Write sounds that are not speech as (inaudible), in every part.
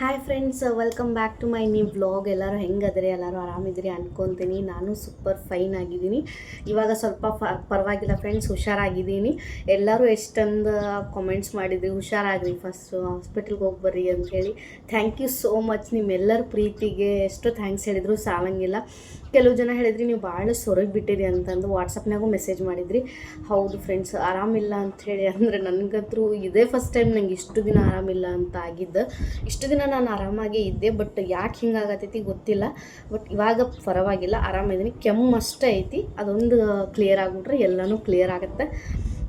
Hi friends welcome back to my new vlog ಎಲ್ಲರೂ ಹೆಂಗದ್ರಿ ಎಲ್ಲರೂ ಆರಾಮಿದ್ರಿ ಅನ್ಕೊತೀನಿ. ನಾನು ಸೂಪರ್ ಫೈನ್ ಆಗಿದ್ದೀನಿ. ಇವಾಗ ಸ್ವಲ್ಪ ಪರವಾಗಿಲ್ಲ ಫ್ರೆಂಡ್ಸ್ ಹುಷಾರಾಗಿದ್ದೀನಿ. ಎಲ್ಲರೂ ಎಷ್ಟೊಂದು ಕಾಮೆಂಟ್ಸ್ ಮಾಡಿದ್ರಿ? ಹುಷಾರಾಗ್ರಿ ಫಸ್ಟು ಹಾಸ್ಪಿಟಲ್ಗೆ ಹೋಗಿ ಬರ್ರಿ ಅಂತ ಹೇಳಿ ಥ್ಯಾಂಕ್ ಯು ಸೋ ಮಚ್ ನಿಮ್ಮೆಲ್ಲರ ಪ್ರೀತಿಗೆ. ಎಷ್ಟು ಥ್ಯಾಂಕ್ಸ್ ಹೇಳಿದರೂ ಸಾಲಂಗಿಲ್ಲ. ಕೆಲವು ಜನ ಹೇಳಿದ್ರಿ, ನೀವು ಭಾಳ ಸೊರಗಿ ಬಿಟ್ಟಿರಿ ಅಂತಂದು ವಾಟ್ಸಪ್ನಾಗೂ ಮೆಸೇಜ್ ಮಾಡಿದ್ರಿ. ಹೌದು ಫ್ರೆಂಡ್ಸ್ ಆರಾಮಿಲ್ಲ ಅಂಥೇಳಿ ಅಂದರೆ ನನಗಂತೂ ಇದೇ ಫಸ್ಟ್ ಟೈಮ್ ನಂಗೆ ಇಷ್ಟು ದಿನ ಆರಾಮಿಲ್ಲ ಅಂತ ಆಗಿದ್ದು. ಇಷ್ಟು ದಿನ ನಾನು ಆರಾಮಾಗೇ ಇದ್ದೆ ಬಟ್ ಯಾಕೆ ಹಿಂಗಾಗತ್ತೈತಿ ಗೊತ್ತಿಲ್ಲ. ಬಟ್ ಇವಾಗ ಪರವಾಗಿಲ್ಲ ಆರಾಮಿದ್ದೀನಿ ಕೆಮ್ಮು ಅಷ್ಟೇ ಐತಿ. ಅದೊಂದು ಕ್ಲಿಯರ್ ಆಗಿಬಿಟ್ರೆ ಎಲ್ಲನೂ ಕ್ಲಿಯರ್ ಆಗುತ್ತೆ.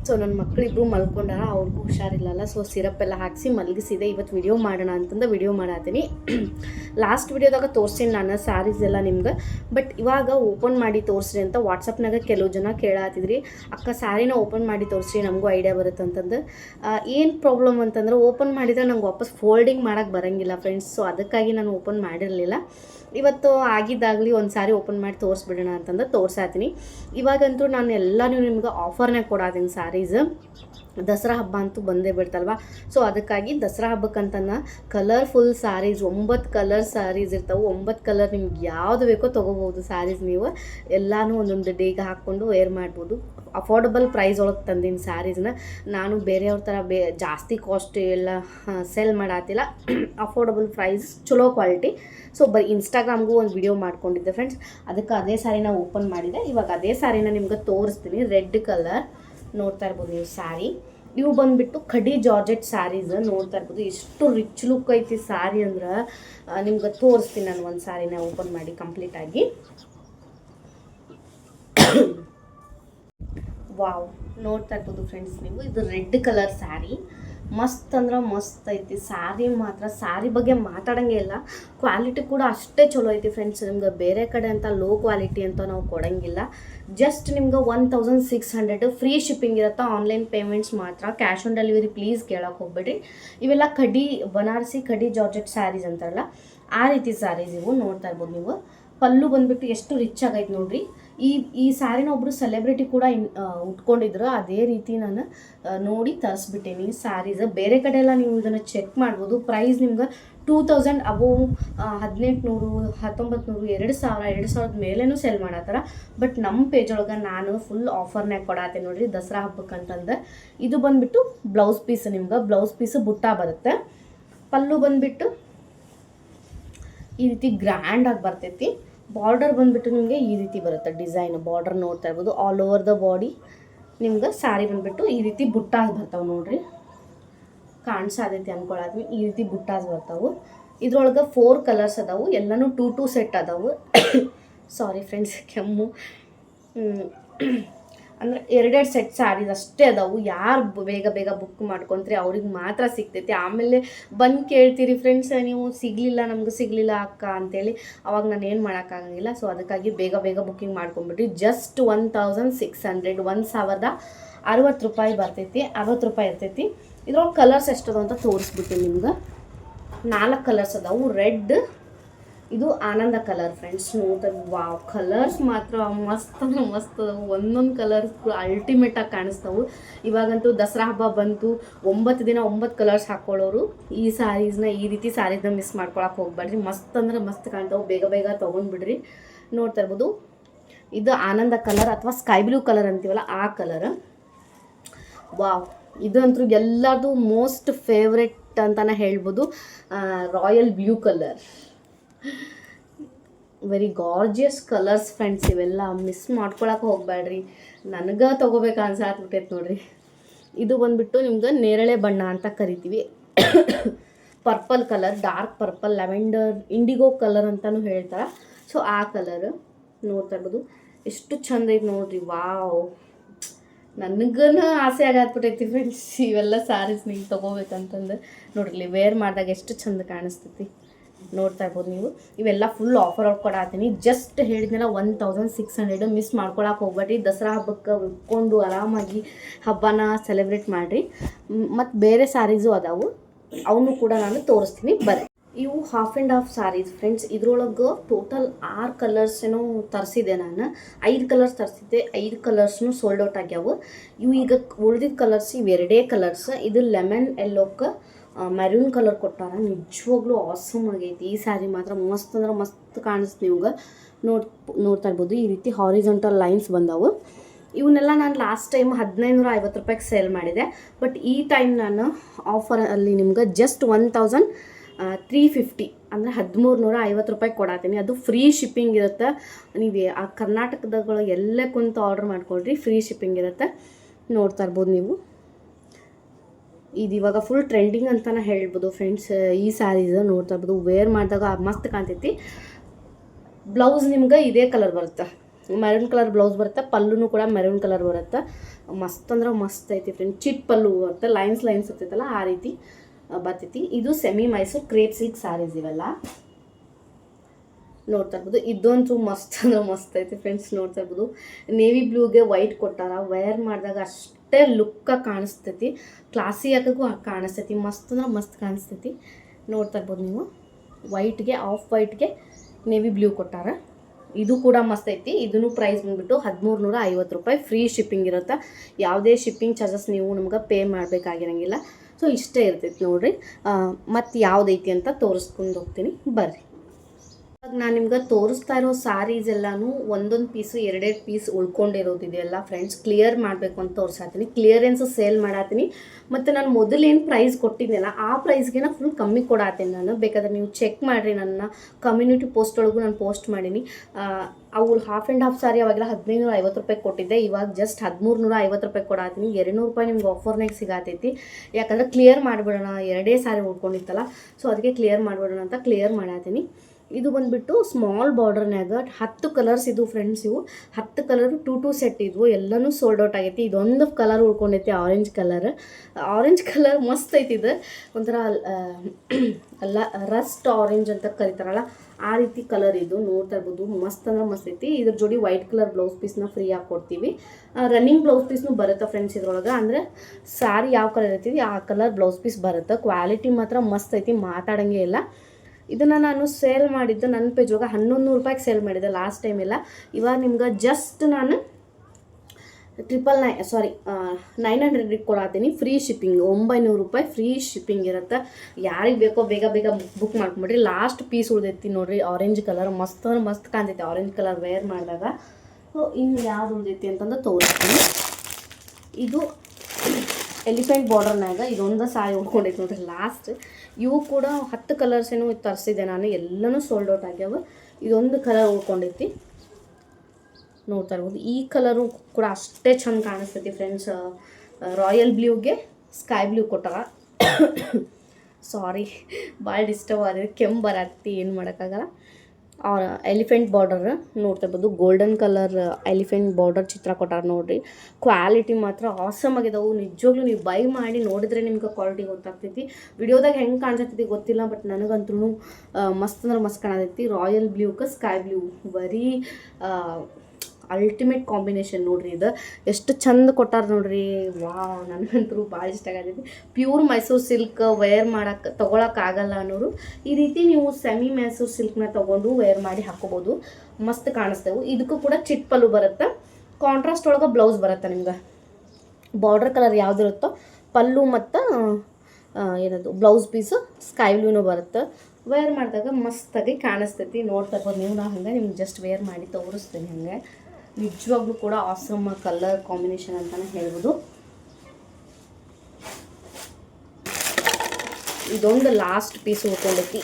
ಸೊ ನನ್ನ ಮಕ್ಕಳಿಬ್ರು ಮಲ್ಕೊಂಡಾರ ಅವ್ರಿಗೂ ಹುಷಾರಿಲ್ಲಲ್ಲ. ಸೊ ಸಿರಪ್ ಎಲ್ಲ ಹಾಕಿಸಿ ಮಲಗಿಸಿದೆ. ಇವತ್ತು ವಿಡಿಯೋ ಮಾಡೋಣ ಅಂತಂದು ವಿಡಿಯೋ ಮಾಡತ್ತೀನಿ ಲಾಸ್ಟ್ ವಿಡಿಯೋದಾಗ ತೋರಿಸ್ತೀನಿ ನಾನು ಸ್ಯಾರೀಸ್ ಎಲ್ಲ ನಿಮ್ಗೆ. ಬಟ್ ಇವಾಗ ಓಪನ್ ಮಾಡಿ ತೋರಿಸ್ರಿ ಅಂತ ವಾಟ್ಸಪ್ನಾಗ ಕೆಲವು ಜನ ಕೇಳಾತಿದ್ರಿ. ಅಕ್ಕ ಸ್ಯಾರಿನ ಓಪನ್ ಮಾಡಿ ತೋರಿಸ್ರಿ, ನಮಗೂ ಐಡಿಯಾ ಬರುತ್ತೆ ಅಂತಂದು. ಏನು ಪ್ರಾಬ್ಲಮ್ ಅಂತಂದ್ರೆ ಓಪನ್ ಮಾಡಿದರೆ ನಂಗೆ ವಾಪಸ್ ಫೋಲ್ಡಿಂಗ್ ಮಾಡೋಕ್ಕೆ ಬರೋಂಗಿಲ್ಲ ಫ್ರೆಂಡ್ಸ್ ಸೊ ಅದಕ್ಕಾಗಿ ನಾನು ಓಪನ್ ಮಾಡಿರಲಿಲ್ಲ. ಇವತ್ತು ಆಗಿದ್ದಾಗಲಿ ಒಂದು ಸಾರಿ ಓಪನ್ ಮಾಡಿ ತೋರಿಸ್ಬಿಡೋಣ ಅಂತಂದು ತೋರ್ಸಾತೀನಿ ಇವಾಗಂತೂ ನಾನು ಎಲ್ಲನೂ ನಿಮ್ಗೆ ಆಫರ್ನೇ ಕೊಡಾತೀನಿ ಸ್ಯಾರೀಸ್ ದಸರಾ ಹಬ್ಬ ಅಂತೂ ಬಂದೇ ಬಿಡ್ತಲ್ವ? ಸೊ ಅದಕ್ಕಾಗಿ ದಸರಾ ಹಬ್ಬಕ್ಕಂತನ ಕಲರ್ಫುಲ್ ಸ್ಯಾರೀಸ್ ಒಂಬತ್ತು ಕಲರ್ ಸ್ಯಾರೀಸ್ ಇರ್ತಾವೆ. ಒಂಬತ್ತು ಕಲರ್ ನಿಮ್ಗೆ ಯಾವುದು ಬೇಕೋ ತೊಗೋಬೋದು ಸ್ಯಾರೀಸ್ ನೀವು. ಎಲ್ಲನೂ ಒಂದೊಂದು ಡೇಗೆ ಹಾಕ್ಕೊಂಡು ವೇರ್ ಮಾಡ್ಬೋದು. ಅಫೋರ್ಡಬಲ್ ಪ್ರೈಸ್ ಒಳಗೆ ತಂದೀನಿ ಸ್ಯಾರೀಸ್ನ ನಾನು ಬೇರೆಯವ್ರ ಥರ ಬೇ, ಜಾಸ್ತಿ ಕಾಸ್ಟ್ ಎಲ್ಲ ಸೆಲ್ ಮಾಡಾತಿಲ್ಲ. (clears throat) ಅಫೋರ್ಡಬಲ್ ಪ್ರೈಸ್ ಚಲೋ ಕ್ವಾಲಿಟಿ ಸೊ ಬರೀ ಇನ್ಸ್ಟಾಗ್ರಾಮ್ಗೂ ಒಂದು ವಿಡಿಯೋ ಮಾಡ್ಕೊಂಡಿದ್ದೆ ಫ್ರೆಂಡ್ಸ್ ಅದಕ್ಕೆ ಅದೇ ಸಾರಿನ ಓಪನ್ ಮಾಡಿದೆ. ಇವಾಗ ಅದೇ ಸಾರಿನ ನಿಮ್ಗೆ ತೋರಿಸ್ತೀನಿ. ರೆಡ್ ಕಲರ್ ನೋಡ್ತಾ ಇರ್ಬೋದು ನೀವು ಸ್ಯಾರಿ ಇವು ಬಂದ್ಬಿಟ್ಟು ಕಡಿ ಜಾರ್ಜೆಟ್ ಸ್ಯಾರೀಸ್ ನೋಡ್ತಾ ಇರ್ಬೋದು ಎಷ್ಟು ರಿಚ್ ಲುಕ್ ಐತಿ ಸ್ಯಾರಿ ಅಂದ್ರೆ. ನಿಮ್ಗೆ ತೋರಿಸ್ತೀನಿ ನಾನು ಒಂದು ಸ್ಯಾರಿನ ಓಪನ್ ಮಾಡಿ ಕಂಪ್ಲೀಟಾಗಿ ವಾವ್ (coughs) ನೋಡ್ತಾ ಇರ್ಬೋದು ಫ್ರೆಂಡ್ಸ್ ನೀವು. ಇದು ರೆಡ್ ಕಲರ್ ಸ್ಯಾರಿ ಮಸ್ತ್ ಅಂದ್ರೆ ಮಸ್ತ್ ಐತಿ. ಸ್ಯಾರಿ ಮಾತ್ರ ಸ್ಯಾರಿ ಬಗ್ಗೆ ಮಾತಾಡಂಗೆ ಇಲ್ಲ. ಕ್ವಾಲಿಟಿ ಕೂಡ ಅಷ್ಟೇ ಚಲೋ ಐತಿ ಫ್ರೆಂಡ್ಸ್ ನಿಮ್ಗೆ ಬೇರೆ ಕಡೆ ಅಂತ ಲೋ ಕ್ವಾಲಿಟಿ ಅಂತ ನಾವು ಕೊಡಂಗಿಲ್ಲ. ಜಸ್ಟ್ ನಿಮ್ಗೆ one thousand six hundred free shipping ಇರುತ್ತೆ ಆನ್ಲೈನ್ ಪೇಮೆಂಟ್ಸ್ ಮಾತ್ರ. ಕ್ಯಾಶ್ ಆನ್ ಡೆಲಿವರಿ ಪ್ಲೀಸ್ ಕೇಳೋಕೆ ಹೋಗ್ಬೇಡ್ರಿ. ಇವೆಲ್ಲ ಕಡಿ ಬನಾರಸಿ, ಕಡಿ ಜಾರ್ಜೆಟ್ ಸ್ಯಾರೀಸ್ ಅಂತಾರಲ್ಲ, ಆ ರೀತಿ ಸ್ಯಾರೀಸ್ ಇವು ನೋಡ್ತಾ ಇರ್ಬೋದು ನೀವು. ಪಲ್ಲು ಬಂದ್ಬಿಟ್ಟು ಎಷ್ಟು ರಿಚ್ ಆಗೈತೆ ನೋಡ್ರಿ. ಈ ಈ ಸ್ಯಾರಿನ ಒಬ್ಬರು ಸೆಲೆಬ್ರಿಟಿ ಕೂಡ ಇನ್ ಉಟ್ಕೊಂಡಿದ್ರು. ಅದೇ ರೀತಿ ನಾನು ನೋಡಿ ತರಿಸ್ಬಿಟ್ಟೀನಿ. ಸ್ಯಾರೀಸ್ ಬೇರೆ ಕಡೆ ಎಲ್ಲ ನೀವು ಇದನ್ನು ಚೆಕ್ ಮಾಡ್ಬೋದು. ಪ್ರೈಸ್ ನಿಮ್ಗೆ ಟೂ ತೌಸಂಡ್ ಅಬೋವ್ ಹದಿನೆಂಟುನೂರು ಹತ್ತೊಂಬತ್ತು ನೂರು ಎರಡು ಸಾವಿರ, ಎರಡು ಸಾವಿರದ ಮೇಲೇನೂ ಸೆಲ್ ಮಾಡತ್ತಾರ. ಬಟ್ ನಮ್ಮ ಪೇಜ್ ಒಳಗೆ ನಾನು ಫುಲ್ ಆಫರ್ನಾಗ ಕೊಡತ್ತೆ ನೋಡಿರಿ ದಸರಾ ಹಬ್ಬಕ್ಕೆ ಅಂತಂದು. ಇದು ಬಂದುಬಿಟ್ಟು ಬ್ಲೌಸ್ ಪೀಸ್ ನಿಮ್ಗೆ. ಬ್ಲೌಸ್ ಪೀಸ್ ಬುಟ್ಟ ಬರುತ್ತೆ. ಪಲ್ಲು ಬಂದ್ಬಿಟ್ಟು ಈ ರೀತಿ ಗ್ರ್ಯಾಂಡಾಗಿ ಬರ್ತೈತಿ. ಬಾರ್ಡರ್ ಬಂದ್ಬಿಟ್ಟು ನಿಮಗೆ ಈ ರೀತಿ ಬರುತ್ತೆ ಡಿಸೈನ್, ಬಾರ್ಡರ್ ನೋಡ್ತಾ ಇರ್ಬೋದು. ಆಲ್ ಓವರ್ ದ ಬಾಡಿ ನಿಮ್ಗೆ ಸ್ಯಾರಿ ಬಂದ್ಬಿಟ್ಟು ಈ ರೀತಿ ಬುಟ್ಟಾಸ್ ಬರ್ತಾವೆ ನೋಡ್ರಿ. ಕಾಣಿಸಾದೈತಿ ಅನ್ಕೊಳಾದ್ವಿ. ಈ ರೀತಿ ಬುಟ್ಟಾಸ್ ಬರ್ತಾವೆ. ಇದ್ರೊಳಗೆ ಫೋರ್ ಕಲರ್ಸ್ ಅದಾವು. ಎಲ್ಲನೂ ಟೂ ಟೂ ಸೆಟ್ ಅದಾವು. (coughs) ಸಾರಿ ಫ್ರೆಂಡ್ಸ್ ಕೆಮ್ಮು. ಅಂದ್ರೆ ಎರಡೆರಡು ಸೆಟ್ ಸ್ಯಾರೀಸ್ ಅಷ್ಟೇ ಅದಾವು. ಯಾರು ಬೇಗ ಬೇಗ ಬುಕ್ ಮಾಡ್ಕೊಂತ್ರಿ ಅವ್ರಿಗೆ ಮಾತ್ರ ಸಿಗ್ತೈತಿ. ಆಮೇಲೆ ಬಂದು ಕೇಳ್ತೀರಿ ಫ್ರೆಂಡ್ಸ್ ನೀವು ಸಿಗಲಿಲ್ಲ, ನಮ್ಗೆ ಸಿಗಲಿಲ್ಲ ಅಕ್ಕ ಅಂತೇಳಿ ಅವಾಗ ನಾನು ಏನು ಮಾಡೋಕ್ಕಾಗಂಗಿಲ್ಲ. ಸೊ ಅದಕ್ಕಾಗಿ ಬೇಗ ಬೇಗ booking ಮಾಡ್ಕೊಂಬಿಟ್ರಿ just one thousand six hundred ಒಂದು ಸಾವಿರದ ಅರವತ್ತು ರೂಪಾಯಿ ಬರ್ತೈತಿ. ಅರವತ್ತು ರೂಪಾಯಿ ಇರ್ತೈತಿ. ಇದ್ರೊಳಗೆ ಕಲರ್ಸ್ ಎಷ್ಟದ ಅಂತ ತೋರಿಸ್ಬಿಟ್ಟು ನಿಮ್ಗೆ. ನಾಲ್ಕು ಕಲರ್ಸ್ ಅದಾವು. ರೆಡ್ ಇದು ಆನಂದ ಕಲರ್ ಫ್ರೆಂಡ್ಸ್. ನೋಡ್ತಾ ವಾವ್, ಕಲರ್ಸ್ ಮಾತ್ರ ಮಸ್ತ್ ಅಂದ್ರೆ ಮಸ್ತ್ ಒಂದೊಂದು ಕಲರ್ಸ್ ಅಲ್ಟಿಮೇಟಾಗಿ ಕಾಣಿಸ್ತಾವು. ಇವಾಗಂತೂ ದಸರಾ ಹಬ್ಬ ಬಂತು. ಒಂಬತ್ತು ದಿನ ಒಂಬತ್ತು ಕಲರ್ಸ್ ಹಾಕ್ಕೊಳ್ಳೋರು ಈ ಸ್ಯಾರೀಸ್ನ ಈ ರೀತಿ ಸ್ಯಾರೀಸ್ನ ಮಿಸ್ ಮಾಡ್ಕೊಳಕ್ಕೆ ಹೋಗ್ಬೇಡ್ರಿ. ಮಸ್ತ್ ಅಂದ್ರೆ ಮಸ್ತ್ ಕಾಣ್ತಾವೆ. ಬೇಗ ಬೇಗ ತೊಗೊಂಡ್ಬಿಡ್ರಿ. ನೋಡ್ತಾ ಇರ್ಬೋದು. ಇದು ಆನಂದ ಕಲರ್ ಅಥವಾ ಸ್ಕೈ ಬ್ಲೂ ಕಲರ್ ಅಂತೀವಲ್ಲ ಆ ಕಲರ್. ವಾವ್ ಇದಂತೂ ಎಲ್ಲರದು ಮೋಸ್ಟ್ ಫೇವ್ರೆಟ್ ಅಂತಲೇ ಹೇಳ್ಬೋದು. Royal blue colour. Very gorgeous colours friends ಇವೆಲ್ಲ ಮಿಸ್ ಮಾಡ್ಕೊಳಕ್ಕೆ ಹೋಗ್ಬೇಡ್ರಿ. ನನಗೆ ತೊಗೋಬೇಕು ಅನ್ಸಾತ್ಬಿಟ್ಟೈತೆ ನೋಡ್ರಿ. ಇದು ಬಂದುಬಿಟ್ಟು ನಿಮ್ಗೆ ನೇರಳೆ ಬಣ್ಣ ಅಂತ ಕರಿತೀವಿ. Purple colour dark purple lavender indigo colour ಅಂತಲೂ ಹೇಳ್ತಾರೆ. ಸೊ ಆ ಕಲರ್ ನೋಡ್ತಾ ಇರ್ಬೋದು. ಎಷ್ಟು ಚಂದ ಐತೆ ನೋಡ್ರಿ ವಾವ್ ನನಗೂ ಆಸೆ ಆಗಾದ್ಬಿಟ್ಟೈತಿ ಫ್ರೆಂಡ್ಸ್ ಇವೆಲ್ಲ ಸ್ಯಾರೀಸ್ ನೀವು ತೊಗೋಬೇಕಂತಂದು. ನೋಡ್ರಿ ವೇರ್ ಮಾಡಿದಾಗ ಎಷ್ಟು ಚಂದ ಕಾಣಿಸ್ತೈತಿ. ನೋಡ್ತಾ ಇರ್ಬೋದು ನೀವು. ಇವೆಲ್ಲ ಫುಲ್ ಆಫರ್ ಅವ್ರು ಕೊಡಾತೀನಿ ಜಸ್ಟ್ ಹೇಳಿದ್ನಲ್ಲ one thousand six hundred miss ಮಾಡ್ಕೊಳಕ್ಕೆ ಹೋಗ್ಬೇಡಿ ದಸರಾ ಹಬ್ಬಕ್ಕೆ ಉಟ್ಕೊಂಡು ಆರಾಮಾಗಿ ಹಬ್ಬನ ಸೆಲೆಬ್ರೇಟ್ ಮಾಡಿರಿ. ಮತ್ತು ಬೇರೆ ಸ್ಯಾರೀಸು ಅದಾವು. ಅವನು ಕೂಡ ನಾನು ತೋರಿಸ್ತೀನಿ. ಬರ್ರಿ. ಇವು half and half sarees friends ಇದ್ರೊಳಗೆ ಟೋಟಲ್ ಆರು ಕಲರ್ಸ್ ಏನೋ ತರಿಸಿದೆ ನಾನು. ಐದು ಕಲರ್ಸ್ ತರಿಸಿದ್ದೆ. ಐದು ಕಲರ್ಸ್ನು ಸೋಲ್ಡ್ ಔಟ್ ಆಗ್ಯಾವು. ಇವು ಈಗ ಉಳ್ದಿದ್ದ ಕಲರ್ಸ್ ಇವೆರಡೇ ಕಲರ್ಸ್ ಇದು ಲೆಮನ್ ಎಲ್ಲೋಕ್ಕೆ ಮೆರೂನ್ ಕಲರ್ ಕೊಟ್ಟಾರ, ನಿಜವಾಗ್ಲೂ ಆಸಮ್ ಆಗೈತಿ. ಈ ಸ್ಯಾರಿ ಮಾತ್ರ ಮಸ್ತ್ ಅಂದ್ರೆ ಮಸ್ತ್ ಕಾಣಿಸ್ತು ನಿಮ್ಗೆ. ನೋಡ್, ನೋಡ್ತಾ ಇರ್ಬೋದು. ಈ ರೀತಿ ಹಾರಿಜಾಂಟಲ್ ಲೈನ್ಸ್ ಬಂದವು. ಇವನ್ನೆಲ್ಲ ನಾನು ಲಾಸ್ಟ್ ಟೈಮ್ ಹದಿನೈದುನೂರ ಐವತ್ತು ರೂಪಾಯಿಗೆ ಸೇಲ್ ಮಾಡಿದೆ. ಬಟ್ ಈ ಟೈಮ್ ನಾನು ಆಫರಲ್ಲಿ ನಿಮ್ಗೆ just one thousand three fifty ಅಂದರೆ ಹದಿಮೂರು ನೂರ ಐವತ್ತು ರೂಪಾಯಿ ಕೊಡತ್ತೀನಿ ಅದು ಫ್ರೀ ಶಿಪ್ಪಿಂಗ್ ಇರುತ್ತೆ. ನೀವು ಆ ಕರ್ನಾಟಕದಗಳು ಎಲ್ಲೇ ಕುಂತು ಆರ್ಡ್ರ್ ಮಾಡ್ಕೊಳ್ರಿ ಫ್ರೀ ಶಿಪ್ಪಿಂಗ್ ಇರುತ್ತೆ. ನೋಡ್ತಾ ಇರ್ಬೋದು ನೀವು. ಇದು ಇವಾಗ ಫುಲ್ ಟ್ರೆಂಡಿಂಗ್ ಅಂತಲೇ ಹೇಳ್ಬೋದು ಫ್ರೆಂಡ್ಸ್ ಈ ಸ್ಯಾರೀಸ್ ನೋಡ್ತಾ ಇರ್ಬೋದು ವೇರ್ ಮಾಡಿದಾಗ ಮಸ್ತ್ ಕಾಣ್ತೈತಿ. ಬ್ಲೌಸ್ ನಿಮ್ಗೆ ಇದೇ ಕಲರ್ ಬರುತ್ತೆ? ಮೆರೂನ್ ಕಲರ್ ಬ್ಲೌಸ್ ಬರುತ್ತೆ? ಪಲ್ಲುನು ಕೂಡ ಮೆರೂನ್ ಕಲರ್ ಬರುತ್ತೆ? ಮಸ್ತ್ ಅಂದ್ರೆ ಮಸ್ತ್ ಐತಿ ಫ್ರೆಂಡ್ ಚಿಟ್ ಪಲ್ಲು ಬರುತ್ತೆ? ಲೈನ್ಸ್ ಲೈನ್ಸ್ ಇರ್ತೈತಲ್ಲ, ಆ ರೀತಿ ಬರ್ತೈತಿ. ಇದು semi Mysore crepe silk sarees ಇವೆಲ್ಲ. ನೋಡ್ತಾ ಇರ್ಬೋದು. ಇದೊಂದು ಮಸ್ತ್ ಅಂದ್ರೆ ಮಸ್ತ್ ಐತೆ ಫ್ರೆಂಡ್ಸ್ ನೋಡ್ತಾ ಇರ್ಬೋದು. ನೇವಿ ಬ್ಲೂಗೆ ವೈಟ್ ಕೊಟ್ಟಾರ. ವೇರ್ ಮಾಡಿದಾಗ ಅಷ್ಟೇ ಲುಕ್ಕಾಗಿ ಕಾಣಿಸ್ತೈತಿ. ಕ್ಲಾಸಿ ಹಾಕಕ್ಕೂ ಕಾಣಿಸ್ತೈತಿ. ಮಸ್ತ್ ಅಂದ್ರೆ ಮಸ್ತ್ ಕಾಣಿಸ್ತೈತಿ. ನೋಡ್ತಾ ಇರ್ಬೋದು ನೀವು. ವೈಟ್ಗೆ ಆಫ್ ವೈಟ್ಗೆ ನೇವಿ ಬ್ಲೂ ಕೊಟ್ಟಾರ. ಇದು ಕೂಡ ಮಸ್ತ್ ಐತಿ. ಇದನ್ನು ಪ್ರೈಸ್ ಬಂದ್ಬಿಟ್ಟು ಹದಿಮೂರು ನೂರ ಐವತ್ತು ರೂಪಾಯಿ. ಫ್ರೀ ಶಿಪ್ಪಿಂಗ್ ಇರುತ್ತೆ. ಯಾವುದೇ ಶಿಪ್ಪಿಂಗ್ ಚಾರ್ಜಸ್ ನೀವು ನಮ್ಗೆ ಪೇ ಮಾಡಬೇಕಾಗಿರಂಗಿಲ್ಲ. ಸೊ ಇಷ್ಟೇ ಇರ್ತೈತಿ ನೋಡಿರಿ. ಮತ್ತು ಯಾವುದೈತಿ ಅಂತ ತೋರಿಸ್ಕೊಂಡು ಹೋಗ್ತೀನಿ. ಬರ್ರಿ. ನಾನು ನಿಮ್ಗೆ ತೋರಿಸ್ತಾ ಇರೋ ಸ್ಯಾರೀಸ್ ಎಲ್ಲಾನು ಒಂದೊಂದು ಪೀಸು ಎರಡೆರಡು ಪೀಸ್ ಉಳ್ಕೊಂಡಿರೋದಿದೆಯಲ್ಲ ಫ್ರೆಂಡ್ಸ್ ಕ್ಲಿಯರ್ ಮಾಡಬೇಕು ಅಂತ ತೋರಿಸಾತೀನಿ. Clearance sale ಮಾಡಾತೀನಿ. ಮತ್ತು ನಾನು ಮೊದಲೇನು ಪ್ರೈಸ್ ಕೊಟ್ಟಿದ್ದೆಲ್ಲ ಆ ಪ್ರೈಸ್ಗೆ ಫುಲ್ ಕಮ್ಮಿ ಕೊಡಾತೀನಿ ನಾನು. ಬೇಕಾದ್ರೆ ನೀವು ಚೆಕ್ ಮಾಡಿರಿ ನನ್ನ ಕಮ್ಯುನಿಟಿ ಪೋಸ್ಟ್ ಒಳಗೂ ನಾನು ಪೋಸ್ಟ್ ಮಾಡೀನಿ. ಅವ್ರು ಅವು ಹಾಫ್ ಆ್ಯಂಡ್ ಹಾಫ್ ಸಾರಿ ಅವಾಗೆಲ್ಲ ಹದಿನೈದು ನೂರ ಐವತ್ತು ರೂಪಾಯಿ ಕೊಟ್ಟಿದ್ದೆ. ಇವಾಗ ಜಸ್ಟ್ ಹದಿಮೂರು ನೂರ ಐವತ್ತು ರೂಪಾಯಿ ಕೊಡಾತೀನಿ. ಎರಡು ನೂರು ರೂಪಾಯಿ ನಿಮ್ಗೆ ಆಫರ್ನಾಗ ಸಿಗಾತೈತಿ. ಯಾಕಂದ್ರೆ ಕ್ಲಿಯರ್ ಮಾಡಿಬಿಡೋಣ. ಎರಡೇ ಸಾರಿ ಉಳ್ಕೊಂಡಿತ್ತಲ್ಲ. ಸೊ ಅದಕ್ಕೆ ಕ್ಲಿಯರ್ ಮಾಡಿಬಿಡೋಣ ಅಂತ ಕ್ಲಿಯರ್ ಮಾಡತ್ತೀನಿ ಇದು ಬಂದ್ಬಿಟ್ಟು ಸ್ಮಾಲ್ ಬಾರ್ಡರ್ನಾಗ ಹತ್ತು ಕಲರ್ಸ್ ಇದು ಫ್ರೆಂಡ್ಸ್ ಇವು. ಹತ್ತು ಕಲರ್ ಟೂ ಟೂ ಸೆಟ್ ಇದ್ವು. ಎಲ್ಲನೂ ಸೋಲ್ಡ್ ಔಟ್ ಆಗೈತಿ. ಇದೊಂದು ಕಲರ್ ಉಳ್ಕೊಂಡೈತಿ ಆರೆಂಜ್ ಕಲರ್ ಆರೆಂಜ್ ಕಲರ್ ಮಸ್ತ್ ಐತಿ ಇದು. ಒಂಥರ (clears throat) ಅಲ್ಲ ರಸ್ಟ್ ಆರೆಂಜ್ ಅಂತ ಕರಿತಾರಲ್ಲ, ಆ ರೀತಿ ಕಲರ್ ಇದು. ನೋಡ್ತಾ ಇರ್ಬೋದು. ಮಸ್ತ್ ಅಂದ್ರೆ ಮಸ್ತ್ ಐತಿ. ಇದ್ರ ಜೋಡಿ ವೈಟ್ ಕಲರ್ ಬ್ಲೌಸ್ ಪೀಸ್ನ ಫ್ರೀ ಆಗಿ ಕೊಡ್ತೀವಿ. ರನ್ನಿಂಗ್ ಬ್ಲೌಸ್ ಪೀಸ್ನು ಬರುತ್ತೆ ಫ್ರೆಂಡ್ಸ್ ಇದ್ರೊಳಗೆ? ಅಂದರೆ ಸ್ಯಾರಿ ಯಾವ ಕಲರ್ ಇರ್ತೀವಿ ಆ ಕಲರ್ ಬ್ಲೌಸ್ ಪೀಸ್ ಬರುತ್ತೆ? ಕ್ವಾಲಿಟಿ ಮಾತ್ರ ಮಸ್ತ್ ಐತಿ. ಮಾತಾಡಂಗೆ ಇಲ್ಲ. ಇದನ್ನು ನಾನು ಸೇಲ್ ಮಾಡಿದ್ದು ನನ್ನ ಪೇಜ್ ಒಳಗೆ ಹನ್ನೊಂದು ನೂರು ರೂಪಾಯಿಗೆ ಸೇಲ್ ಮಾಡಿದ್ದೆ ಲಾಸ್ಟ್ ಟೈಮ್ ಎಲ್ಲ ಇವಾಗ ನಿಮ್ಗೆ ಜಸ್ಟ್ ನಾನು ಟ್ರಿಪಲ್ ನೈ ಸಾರಿ ನೈನ್ ಹಂಡ್ರೆಡ್ಗೆ ಕೊಡತ್ತೀನಿ ಫ್ರೀ ಶಿಪ್ಪಿಂಗ್ ಒಂಬೈನೂರು ರೂಪಾಯಿ ಫ್ರೀ ಶಿಪ್ಪಿಂಗ್ ಇರುತ್ತೆ. ಯಾರಿಗೆ ಬೇಕೋ ಬೇಗ ಬೇಗ ಬುಕ್ ಮಾಡ್ಕೊಂಬಿಡ್ರಿ. ಲಾಸ್ಟ್ ಪೀಸ್ ಉಳ್ದೈತಿ ನೋಡ್ರಿ ಆರೆಂಜ್ ಕಲರ್ ಮಸ್ತ್ ಮಸ್ತ್ ಕಾಣ್ತೈತಿ. ಆರೆಂಜ್ ಕಲರ್ ವೇರ್ ಮಾಡಿದಾಗ. ಸೊ ಇನ್ನು ಯಾವ್ದು ಉಳ್ದೈತಿ ಅಂತಂದು ತೋರಿಸ್ತೀನಿ. ಇದು ಎಲಿಫೆಂಟ್ ಬಾರ್ಡರ್ನಾಗ ಇದೊಂದು ಸಾಯಿ ಉಳ್ಕೊಂಡೈತಿ ನೋಡ್ರಿ ಲಾಸ್ಟ್ ಇವು ಕೂಡ ಹತ್ತು ಕಲರ್ಸ್ ಏನೋ ತರಿಸಿದೆ ನಾನು, ಎಲ್ಲನೂ ಸೋಲ್ಡ್ ಔಟ್ ಆಗ್ಯಾವ. ಇದೊಂದು ಕಲರ್ ಉಳ್ಕೊಂಡೈತಿ ನೋಡ್ತಾ ಇರ್ಬೋದು ಈ ಕಲರು ಕೂಡ ಅಷ್ಟೇ ಚಂದ ಕಾಣಿಸ್ತೈತಿ ಫ್ರೆಂಡ್ಸ್ ರಾಯಲ್ ಬ್ಲೂಗೆ ಸ್ಕೈ ಬ್ಲೂ ಕೊಟ್ಟಾರ ಸಾರಿ ಭಾಳ ಡಿಸ್ಟರ್ಬ್ ಆದ್ರೆ ಕೆಮ್ಮು ಬರತ್ತಿ ಏನು ಮಾಡೋಕ್ಕಾಗಲ್ಲ. ಎಲಿಫೆಂಟ್ ಬಾರ್ಡರ್ ನೋಡ್ತಾ ಇರ್ಬೋದು. ಗೋಲ್ಡನ್ ಕಲರ್ ಎಲಿಫೆಂಟ್ ಬಾರ್ಡರ್ ಚಿತ್ರ ಕೊಟ್ಟಾರ ನೋಡ್ರಿ. ಕ್ವಾಲಿಟಿ ಮಾತ್ರ ಆಸಮ್ ಆಗಿದಾವು. ನಿಜವಾಗ್ಲೂ ನೀವು ಬೈ ಮಾಡಿ ನೋಡಿದ್ರೆ ನಿಮ್ಗೆ ಕ್ವಾಲಿಟಿ ಗೊತ್ತಾಗ್ತೈತಿ. ವಿಡಿಯೋದಾಗ ಹೆಂಗೆ ಕಾಣಿಸ್ತೈತಿ ಗೊತ್ತಿಲ್ಲ ಬಟ್ ನನಗಂತೂ ಮಸ್ತ್ ಅಂದ್ರೆ ಮಸ್ತ್ ಕಾಣತೈತಿ. ರಾಯಲ್ ಬ್ಲೂಗೆ ಸ್ಕೈ ಬ್ಲೂ ಬರೀ ಅಲ್ಟಿಮೇಟ್ ಕಾಂಬಿನೇಷನ್ ನೋಡ್ರಿ ಇದು. ಎಷ್ಟು ಚಂದ ಕೊಟ್ಟಾರ ನೋಡ್ರಿ. ವಾ ನನಗಂತೂ ಭಾಳ ಇಷ್ಟ ಆಗತ್ತೈತಿ ಪ್ಯೂರ್ ಮೈಸೂರು ಸಿಲ್ಕ್ ವೇರ್ ಮಾಡಕ್ಕೆ ತೊಗೊಳಕ್ಕಾಗಲ್ಲ ಅನ್ನೋರು. ಈ ರೀತಿ ನೀವು ಸೆಮಿ ಮೈಸೂರು ಸಿಲ್ಕ್ನ ತೊಗೊಂಡು ವೇರ್ ಮಾಡಿ ಹಾಕೋಬೋದು. ಮಸ್ತ್ ಕಾಣಿಸ್ತೇವೆ. ಇದಕ್ಕೂ ಕೂಡ ಚಿಟ್ ಪಲ್ಲು ಬರುತ್ತೆ? ಕಾಂಟ್ರಾಸ್ಟ್ ಒಳಗೆ ಬ್ಲೌಸ್ ಬರುತ್ತೆ ನಿಮ್ಗೆ? ಬಾರ್ಡರ್ ಕಲರ್ ಯಾವುದಿರುತ್ತೋ ಪಲ್ಲು ಮತ್ತು ಏನದು ಬ್ಲೌಸ್ ಪೀಸು ಸ್ಕೈ ಬ್ಲೂನು ಬರುತ್ತೆ? ವೇರ್ ಮಾಡಿದಾಗ ಮಸ್ತಾಗಿ ಕಾಣಿಸ್ತೈತಿ. ನೋಡ್ತಾ ಇರ್ಬೋದು ನೀವು. ನಾವು ಹಂಗೆ ನಿಮ್ಗೆ ಜಸ್ಟ್ ವೇರ್ ಮಾಡಿ ತೋರಿಸ್ತೀನಿ ಹಂಗೆ. ನಿಜವಾಗ್ಲೂ ಕೂಡ ಆಸಮ್ ಕಲರ್ ಕಾಂಬಿನೇಷನ್ ಅಂತಲೇ ಹೇಳ್ಬೋದು. ಇದೊಂದು ಲಾಸ್ಟ್ ಪೀಸ್ ಉಳ್ಕೊಂಡೈತಿ.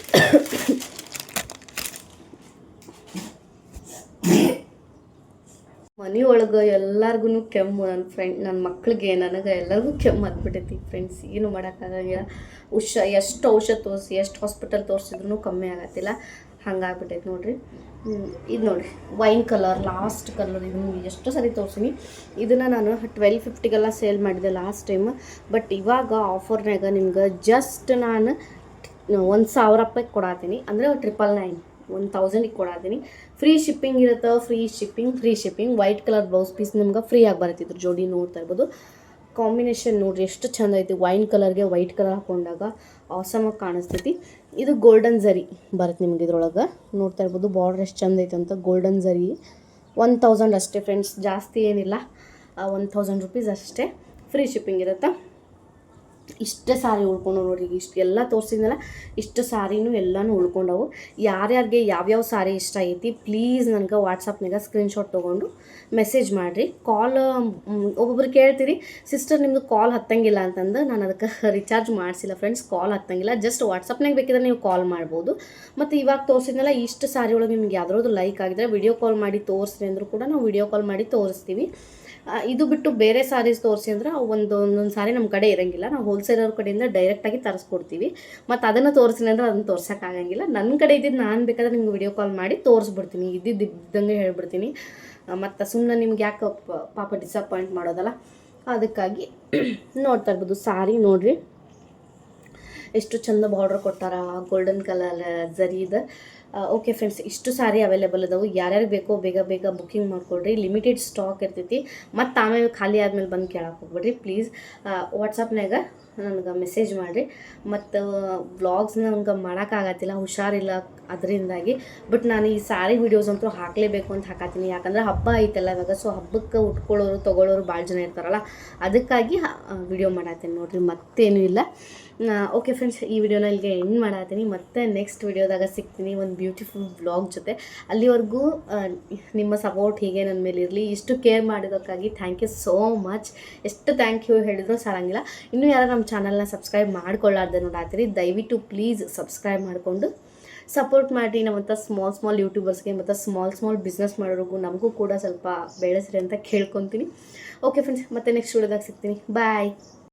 ಮನೆಯೊಳಗೆ ಎಲ್ಲರಿಗೂ ಕೆಮ್ಮು ನನ್ನ ಫ್ರೆಂಡ್ ನನ್ನ ಮಕ್ಳಿಗೆ, ನನಗೆ ಎಲ್ಲರಿಗೂ ಕೆಮ್ಮು ಹತ್ಬಿಟ್ಟೈತಿ ಫ್ರೆಂಡ್ಸ್ ಏನು ಮಾಡೋಕ್ಕಾಗಂಗಿಲ್ಲ. ಉಷ, ಎಷ್ಟು ಔಷಧ ತೋರಿಸಿ, ಎಷ್ಟು ಹಾಸ್ಪಿಟಲ್ ತೋರಿಸಿದ್ರು ಕಮ್ಮಿ ಆಗತ್ತಿಲ್ಲ. ಹಂಗಾಗ್ಬಿಟ್ಟೈತೆ ನೋಡಿರಿ. ಇದು ನೋಡಿರಿ. ವೈನ್ ಕಲರ್, ಲಾಸ್ಟ್ ಕಲರ್ ಇದನ್ನು ಎಷ್ಟು ಸರಿ ತೋರಿಸ್ತೀನಿ ಇದನ್ನು ನಾನು ಟ್ವೆಲ್ ಫಿಫ್ಟಿಗೆಲ್ಲ ಸೇಲ್ ಮಾಡಿದೆ ಲಾಸ್ಟ್ ಟೈಮ್ ಬಟ್ ಇವಾಗ ಆಫರ್ನಾಗ ನಿಮ್ಗೆ ಜಸ್ಟ್ ನಾನು ಒಂದು ಸಾವಿರ ರೂಪಾಯಿ ಕೊಡಾತೀನಿ. ಅಂದರೆ ಟ್ರಿಪಲ್ ನೈನ್ ಒನ್ ತೌಸಂಡಿಗೆ ಕೊಡಾತೀನಿ. ಫ್ರೀ ಶಿಪ್ಪಿಂಗ್ ಇರುತ್ತೆ free shipping free shipping white colour blouse piece ನಿಮ್ಗೆ ಫ್ರೀ ಆಗಿ ಬರತ್ತಿದ್ರು ಜೋಡಿ ನೋಡ್ತಾ ಇರ್ಬೋದು. ಕಾಂಬಿನೇಷನ್ ನೋಡಿರಿ, ಎಷ್ಟು ಚಂದ ಐತಿ. ವೈನ್ ಕಲರ್ಗೆ ವೈಟ್ ಕಲರ್ ಹಾಕೊಂಡಾಗ ಆಸಮಾಗಿ ಕಾಣಿಸ್ತೈತಿ. ಇದು ಗೋಲ್ಡನ್ ಝರಿ ಬರುತ್ತೆ ನಿಮ್ಗೆ ಇದ್ರೊಳಗೆ. ನೋಡ್ತಾ ಇರ್ಬೋದು ಬಾರ್ಡರ್ ಎಷ್ಟು ಚಂದ ಐತೆ ಅಂತ. ಗೋಲ್ಡನ್ ಝರಿ ಒನ್ ತೌಸಂಡ್ ಅಷ್ಟೇ ಫ್ರೆಂಡ್ಸ್ ಜಾಸ್ತಿ ಏನಿಲ್ಲ. ಒನ್ ತೌಸಂಡ್ ರುಪೀಸ್ ಅಷ್ಟೇ. ಫ್ರೀ ಶಿಪ್ಪಿಂಗ್ ಇರುತ್ತೆ? ಇಷ್ಟೇ ಸಾರಿ ಉಳ್ಕೊಂಡು ನೋಡ್ರಿ ಇಷ್ಟು ಎಲ್ಲ ತೋರಿಸಿದ್ನಲ್ಲ, ಇಷ್ಟು ಸಾರಿನೂ ಎಲ್ಲನೂ ಉಳ್ಕೊಂಡವು. ಯಾರ್ಯಾರಿಗೆ ಯಾವ್ಯಾವ ಸಾರಿ ಇಷ್ಟ ಐತಿ ಪ್ಲೀಸ್ ನನಗೆ ವಾಟ್ಸಪ್ನಾಗ ಸ್ಕ್ರೀನ್ಶಾಟ್ ತೊಗೊಂಡು ಮೆಸೇಜ್ ಮಾಡಿರಿ. ಕಾಲ್ ಒಬ್ಬೊಬ್ರು ಕೇಳ್ತೀರಿ ಸಿಸ್ಟರ್ ನಿಮ್ಮದು ಕಾಲ್ ಹತ್ತಂಗಿಲ್ಲ ಅಂತಂದು ನಾನು ಅದಕ್ಕೆ ರಿಚಾರ್ಜ್ ಮಾಡಿಸಿಲ್ಲ ಫ್ರೆಂಡ್ಸ್ ಕಾಲ್ ಹತ್ತಂಗಿಲ್ಲ ಜಸ್ಟ್ ವಾಟ್ಸಪ್ನಾಗ ಬೇಕಿದ್ರೆ ನೀವು ಕಾಲ್ ಮಾಡ್ಬೋದು. ಮತ್ತು ಇವಾಗ ತೋರಿಸಿದ್ನಲ್ಲ, ಇಷ್ಟು ಸಾರಿ ಒಳಗೆ ನಿಮ್ಗೆ ಯಾವ್ದಾದ್ರು ಲೈಕ್ ಆಗಿದ್ರೆ ವಿಡಿಯೋ ಕಾಲ್ ಮಾಡಿ ತೋರಿಸ್ರಿ ಅಂದರೂ ಕೂಡ ನಾವು ವಿಡಿಯೋ ಕಾಲ್ ಮಾಡಿ ತೋರಿಸ್ತೀವಿ. ಇದು ಬಿಟ್ಟು ಬೇರೆ ಸಾರೀಸ್ ತೋರಿಸಿ ಅಂದ್ರೆ ಒಂದು ಒಂದೊಂದು ಸಾರಿ ನಮ್ಮ ಕಡೆ ಇರಂಗಿಲ್ಲ. ನಾವು ಹೋಲ್ಸೇಲರ್ ಕಡೆಯಿಂದ ಡೈರೆಕ್ಟಾಗಿ ತರಿಸ್ಕೊಡ್ತೀವಿ. ಮತ್ತು ಅದನ್ನು ತೋರಿಸಿನ ಅಂದ್ರೆ ಅದನ್ನು ತೋರ್ಸೋಕ್ಕಾಗಂಗಿಲ್ಲ ನನ್ನ ಕಡೆ ಇದ್ದಿದ್ದು ನಾನು ಬೇಕಾದ್ರೆ ನಿಮ್ಗೆ ವಿಡಿಯೋ ಕಾಲ್ ಮಾಡಿ ತೋರಿಸ್ಬಿಡ್ತೀನಿ. ಇದ್ದಿದ್ದು ಹೇಳ್ಬಿಡ್ತೀನಿ. ಮತ್ತು ಸುಮ್ಮನೆ ನಿಮ್ಗೆ ಯಾಕೆ ಪಾಪ ಡಿಸಪಾಯಿಂಟ್ ಮಾಡೋದಲ್ಲ? ಅದಕ್ಕಾಗಿ (clears throat) ನೋಡ್ತಾ ಇರ್ಬೋದು. ಸಾರಿ ನೋಡಿರಿ. ಎಷ್ಟು ಚಂದ ಬಾರ್ಡ್ರ್ ಕೊಟ್ಟಾರ. ಗೋಲ್ಡನ್ ಕಲರ್ ಜರೀದ ಓಕೆ ಫ್ರೆಂಡ್ಸ್ ಇಷ್ಟು ಸಾರಿ ಅವೈಲೇಬಲ್ ಅದಾವು ಯಾರ್ಯಾರು ಬೇಕೋ ಬೇಗ ಬೇಗ ಬುಕ್ಕಿಂಗ್ ಮಾಡ್ಕೊಳ್ರಿ. ಲಿಮಿಟೆಡ್ ಸ್ಟಾಕ್ ಇರ್ತೈತಿ. ಮತ್ತು ಆಮೇಲೆ ಖಾಲಿ ಆದಮೇಲೆ ಬಂದು ಕೇಳಕ್ಕೆ ಹೋಗ್ಬೇಡ್ರಿ. ಪ್ಲೀಸ್ ವಾಟ್ಸಪ್ನಾಗ ನನಗೆ ಮೆಸೇಜ್ ಮಾಡಿರಿ. ಮತ್ತು ವ್ಲಾಗ್ಸ್ ನನಗೆ ಮಾಡೋಕ್ಕಾಗತ್ತಿಲ್ಲ ಹುಷಾರಿಲ್ಲ ಅದರಿಂದಾಗಿ. ಬಟ್ ನಾನು ಈ ಸಾರಿ ವೀಡಿಯೋಸ್ ಅಂತೂ ಹಾಕಲೇಬೇಕು ಅಂತ ಹಾಕತ್ತೀನಿ. ಯಾಕಂದ್ರೆ ಹಬ್ಬ ಐತಲ್ಲ ಇವಾಗ ಸೊ ಹಬ್ಬಕ್ಕೆ ಉಟ್ಕೊಳ್ಳೋರು, ತೊಗೊಳ್ಳೋರು ಭಾಳ ಜನ ಇರ್ತಾರಲ್ಲ, ಅದಕ್ಕಾಗಿ ವಿಡಿಯೋ ಮಾಡತ್ತೀನಿ ನೋಡಿರಿ. ಮತ್ತೇನೂ ಇಲ್ಲ. ಓಕೆ ಫ್ರೆಂಡ್ಸ್ ಈ ವಿಡಿಯೋನ ಇಲ್ಲಿಗೆ ಎಂಡ್ ಮಾಡತ್ತೀನಿ. ಮತ್ತೆ ನೆಕ್ಸ್ಟ್ ವಿಡಿಯೋದಾಗ ಸಿಗ್ತೀನಿ ಒಂದು ಬ್ಯೂಟಿಫುಲ್ ವ್ಲಾಗ್ ಜೊತೆ. ಅಲ್ಲಿವರೆಗೂ ನಿಮ್ಮ ಸಪೋರ್ಟ್ ಹೀಗೆ ನನ್ನ ಮೇಲೆ ಇರಲಿ. ಇಷ್ಟು ಕೇರ್ ಮಾಡಿದಕ್ಕಾಗಿ ಥ್ಯಾಂಕ್ ಯು ಸೋ ಮಚ್ ಎಷ್ಟು ಥ್ಯಾಂಕ್ ಯು ಹೇಳಿದ್ರು ಸಾರಂಗಿಲ್ಲ ಇನ್ನೂ ಯಾರು ನಮ್ಮ ಚಾನಲ್ನ ಸಬ್ಸ್ಕ್ರೈಬ್ ಮಾಡ್ಕೊಳ್ಳಾರ್ದೆ ನೋಡಾತ್ರಿ, ದಯವಿಟ್ಟು ಪ್ಲೀಸ್ ಸಬ್ಸ್ಕ್ರೈಬ್ ಮಾಡಿಕೊಂಡು ಸಪೋರ್ಟ್ ಮಾಡಿ ನಮ್ಮಂಥ ಸ್ಮಾಲ್ ಸ್ಮಾಲ್ ಯೂಟ್ಯೂಬರ್ಸ್ಗೆ ಮತ್ತು ಸ್ಮಾಲ್ ಸ್ಮಾಲ್ ಬಿಸ್ನೆಸ್ ಮಾಡೋರಿಗೂ ನಮಗೂ ಕೂಡ ಸ್ವಲ್ಪ ಬೆಳೆಸ್ರಿ ಅಂತ ಕೇಳ್ಕೊತೀನಿ. ಓಕೆ ಫ್ರೆಂಡ್ಸ್ ಮತ್ತೆ ನೆಕ್ಸ್ಟ್ ಉಳಿದಾಗ ಸಿಗ್ತೀನಿ. ಬಾಯ್